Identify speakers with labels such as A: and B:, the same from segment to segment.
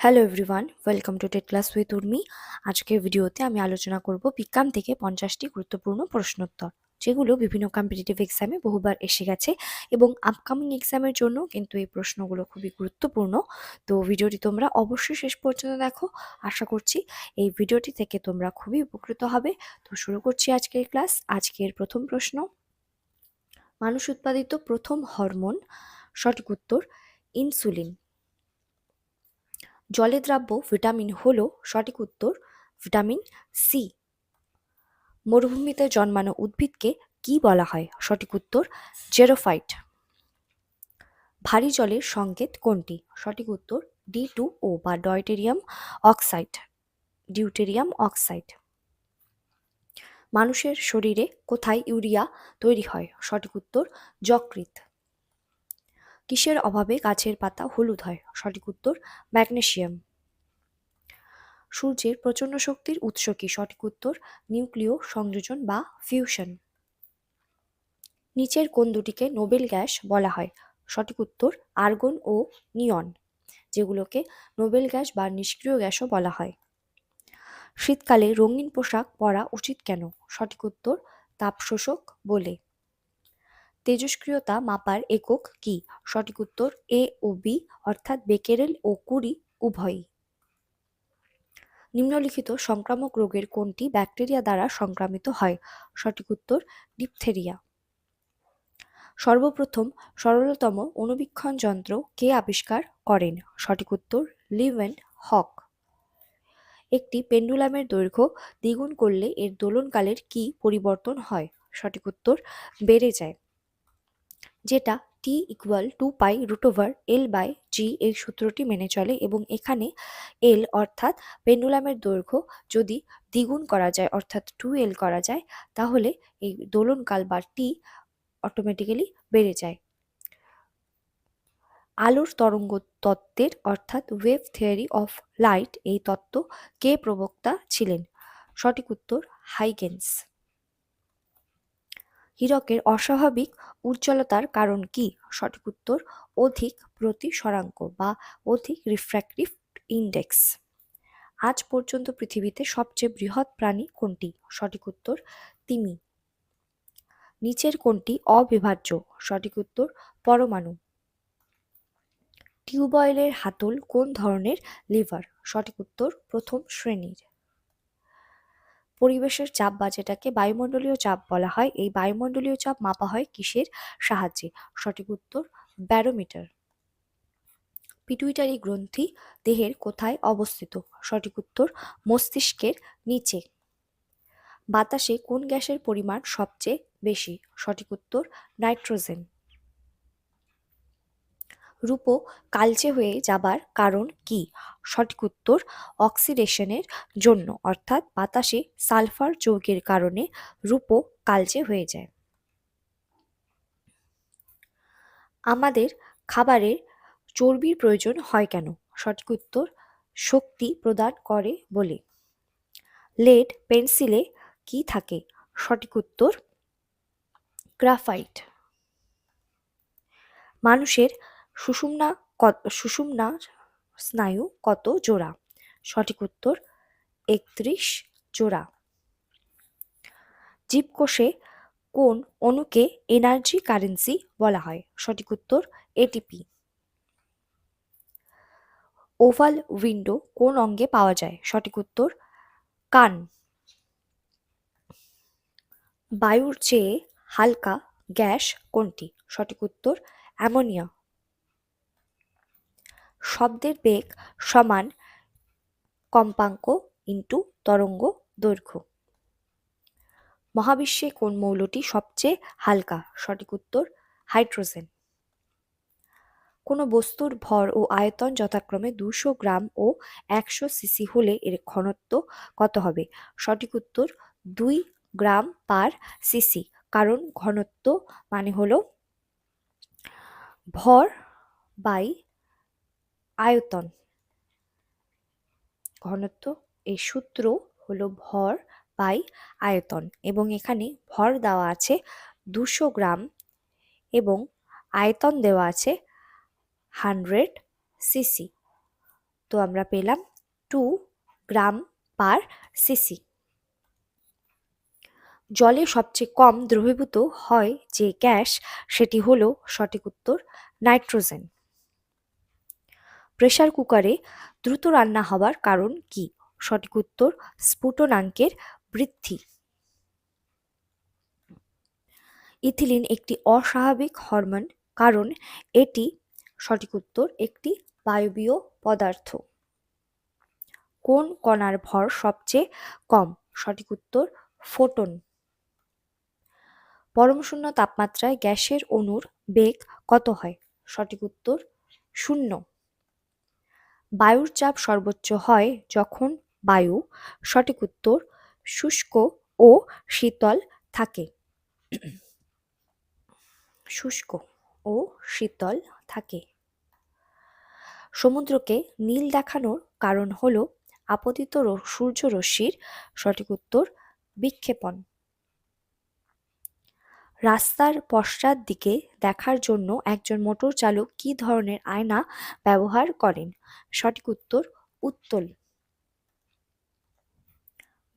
A: Hello everyone welcome to TET class with Urmi আজকের ভিডিওতে আমি আলোচনা করব বিজ্ঞান থেকে পঞ্চাশটি গুরুত্বপূর্ণ প্রশ্নোত্তর, যেগুলো বিভিন্ন কম্পিটিটিভ এক্সামে বহুবার এসে গেছে এবং আপকামিং এক্সামের জন্য কিন্তু এই প্রশ্নগুলো খুবই গুরুত্বপূর্ণ। তো ভিডিওটি তোমরা অবশ্যই শেষ পর্যন্ত দেখো। আশা করছি এই ভিডিওটি থেকে তোমরা খুবই উপকৃত হবে। তো শুরু করছি আজকের ক্লাস আজকের প্রথম প্রশ্ন, মানুষ উৎপাদিত প্রথম হরমোন সঠিক উত্তর ইনসুলিন জলে দ্রাব্য ভিটামিন হল সঠিক উত্তর ভিটামিন সি। মরুভূমিতে জন্মানো উদ্ভিদকে কি বলা হয়? সঠিক উত্তর জেরোফাইট। ভারী জলের সংকেত কোনটি? সঠিক উত্তর ডি টু ও বা ডয়টেরিয়াম অক্সাইড। Deuterium oxide. মানুষের শরীরে কোথায় ইউরিয়া তৈরি হয়? সঠিক উত্তর যকৃত কিসের অভাবে গাছের পাতা হলুদ হয়? সঠিক উত্তর ম্যাগনেশিয়াম সূর্যের প্রচণ্ড শক্তির উৎস কি? সঠিক উত্তর, নিউক্লিয় সংযোজন বা ফিউশন। নিচের কোন দুটিকে নোবেল গ্যাস বলা হয়। সঠিক উত্তর, আর্গন ও নিয়ন, যেগুলোকে নোবেল গ্যাস বা নিষ্ক্রিয় গ্যাসও বলা হয়। শীতকালে রঙিন পোশাক পরা উচিত কেন? সঠিক উত্তর তাপ শোষক বলে। তেজস্ক্রিয়তা মাপার একক কি? সঠিক উত্তর এ ও বি অর্থাৎ বেকেরেল ও কুড়ি উভয়ই। নিম্নলিখিত সংক্রামক রোগের কোনটি ব্যাকটেরিয়া দ্বারা সংক্রামিত হয়? সঠিক উত্তর, ডিপথেরিয়া। সর্বপ্রথম সরলতম অনুবীক্ষণ যন্ত্র কে আবিষ্কার করেন? সঠিক উত্তর, লিভেন হক। একটি পেন্ডুলামের দৈর্ঘ্য দ্বিগুণ করলে এর দোলনকালের কি পরিবর্তন হয়? সঠিক উত্তর, বেড়ে যায়। যেটা T equal to pi root over L by G এই সূত্রটি মেনে চলে এবং এখানে এল অর্থাৎ পেন্ডুলামের দৈর্ঘ্য যদি দ্বিগুণ করা যায়, অর্থাৎ টু এল করা যায়, তাহলে এই দোলনকাল বা টি অটোমেটিক্যালি বেড়ে যায়। আলোর তরঙ্গ তত্ত্বের অর্থাৎ ওয়েভ থিওরি অফ লাইট এই তত্ত্ব কে প্রবক্তা ছিলেন? সঠিক উত্তর হাইগেন্স। হীরকের অস্বাভাবিক উজ্জ্বলতার কারণ কি? সঠিক উত্তর, অধিক প্রতিসরাঙ্ক বা অধিক রিফ্র্যাক্টিভ ইন্ডেক্স আজ পর্যন্ত পৃথিবীতে সবচেয়ে বৃহৎ প্রাণী কোনটি? সঠিক উত্তর, তিমি। নিচের কোনটি অবিভাজ্য? সঠিক উত্তর, পরমাণু। টিউবওয়েলের হাতল কোন ধরনের লিভার? সঠিক উত্তর, প্রথম শ্রেণির। পরিবেশের চাপ বা যেটাকে বায়ুমণ্ডলীয় চাপ বলা হয়, এই বায়ুমণ্ডলীয় চাপ মাপা হয় কিসের সাহায্যে? সঠিক উত্তর, ব্যারোমিটার। পিটুইটারি গ্রন্থি দেহের কোথায় অবস্থিত? সঠিক উত্তর, মস্তিষ্কের নিচে। বাতাসে কোন গ্যাসের পরিমাণ সবচেয়ে বেশি? সঠিক উত্তর, নাইট্রোজেন। রূপো কালচে হয়ে যাবার কারণ কি? সঠিক উত্তর, অক্সিডেশনের জন্য, অর্থাৎ বাতাসে সালফার যৌগের কারণে রূপো কালচে হয়ে যায়। আমাদের খাবারের চর্বির প্রয়োজন হয় কেন? সঠিক উত্তর, শক্তি প্রদান করে বলে। লেড, পেন্সিলে কি থাকে? সঠিক উত্তর, গ্রাফাইট। মানুষের সুষুম্না কত, সুষুম্না স্নায়ু কত জোড়া? সঠিক উত্তর, একত্রিশ জোড়া। জীবকোষে কোন অণুকে এনার্জি কারেন্সি বলা হয়? সঠিক উত্তর এটিপি ওভাল উইন্ডো কোন অঙ্গে পাওয়া যায়? সঠিক উত্তর, কান। বায়ুর চেয়ে হালকা গ্যাস কোনটি? সঠিক উত্তর, অ্যামোনিয়া। শব্দের বেগ সমান কম্পাঙ্ক ইন্টু তরঙ্গ দৈর্ঘ্য। মহাবিশ্বে কোন মৌলটি সবচেয়ে হালকা? সঠিক উত্তর, হাইড্রোজেন। কোনো বস্তুর ভর ও আয়তন যথাক্রমে দুশো গ্রাম ও একশো সিসি হলে এর ঘনত্ব কত হবে? সঠিক উত্তর, দুই গ্রাম পার সিসি। কারণ ঘনত্ব মানে হলো ভর বাই আয়তন। ঘনত্ব, এই সূত্র হলো ভর বাই আয়তন এবং এখানে ভর দেওয়া আছে দুশো গ্রাম এবং আয়তন দেওয়া আছে হান্ড্রেড সিসি। তো আমরা পেলাম টু গ্রাম পার সিসি। জলে সবচেয়ে কম দ্রবীভূত হয় যে গ্যাস, সেটি হলো সঠিক উত্তর নাইট্রোজেন। প্রেসার কুকারে দ্রুত রান্না হওয়ার কারণ কি? সঠিক উত্তর স্ফুটনাঙ্কের বৃদ্ধি। ইথিলিন একটি অস্বাভাবিক হরমোন, কারণ এটি, সঠিক উত্তর, একটি বায়বীয় পদার্থ। কোন কণার ভর সবচেয়ে কম? সঠিক উত্তর, ফোটন। পরমশূন্য তাপমাত্রায় গ্যাসের অণুর বেগ কত হয়? সঠিক উত্তর, শূন্য। বায়ুর চাপ সর্বোচ্চ হয় যখন বায়ু সঠিক উত্তর শুষ্ক ও শীতল থাকে। শুষ্ক ও শীতল থাকে। সমুদ্রকে নীল দেখানোর কারণ হল আপতিত সূর্যরশ্মির সঠিক উত্তর বিক্ষেপণ। রাস্তার পশ্চাৎ দিকে দেখার জন্য একজন মোটর চালক কী ধরনের আয়না ব্যবহার করেন? সঠিক উত্তর, উত্তল।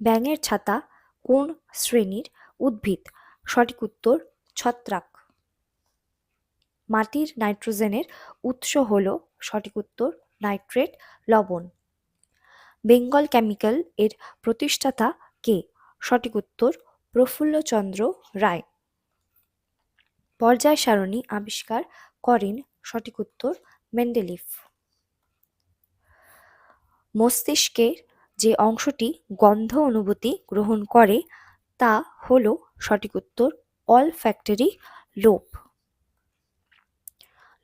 A: ব্যাঙের ছাতা কোন শ্রেণির উদ্ভিদ? সঠিক উত্তর, ছত্রাক। মাটির নাইট্রোজেনের উৎস হল, সঠিক উত্তর, নাইট্রেট, লবণ। বেঙ্গল কেমিক্যাল এর প্রতিষ্ঠাতা কে? সঠিক উত্তর, প্রফুল্লচন্দ্র রায়। পর্যায় সারণী আবিষ্কার করেন সঠিক উত্তর মেন্ডেলিফ। মস্তিষ্কের যে অংশটি গন্ধ অনুভূতি গ্রহণ করে, তা হল সঠিক উত্তর অল ফ্যাক্টরি লোপ।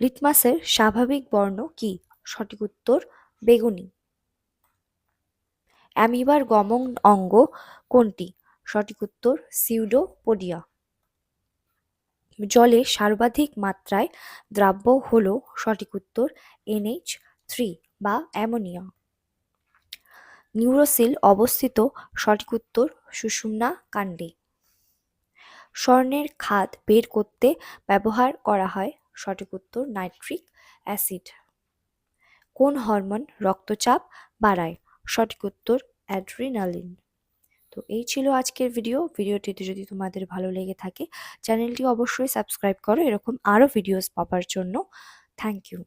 A: লিটমাসের স্বাভাবিক বর্ণ কি? সঠিক উত্তর বেগুনি। অ্যামিবার গমন অঙ্গ কোনটি? সঠিক উত্তর সিউডোপোডিয়া। জলে সর্বাধিক মাত্রায় দ্রাব্য হল সঠিক উত্তর এনএইচ থ্রি বা অ্যামোনিয়া। নিউরোসিল অবস্থিত সঠিক উত্তর সুষুম্না কাণ্ডে। স্বর্ণের খাদ বের করতে ব্যবহার করা হয় সঠিক উত্তর নাইট্রিক অ্যাসিড। কোন হরমোন রক্তচাপ বাড়ায় সঠিক উত্তর অ্যাড্রিনালিন। তো এই ছিল আজকের ভিডিও ভিডিওটিতে যদি তোমাদের ভালো লেগে থাকে চ্যানেলটি অবশ্যই সাবস্ক্রাইব করো। এরকম আরও ভিডিওস পাবার জন্য। Thank you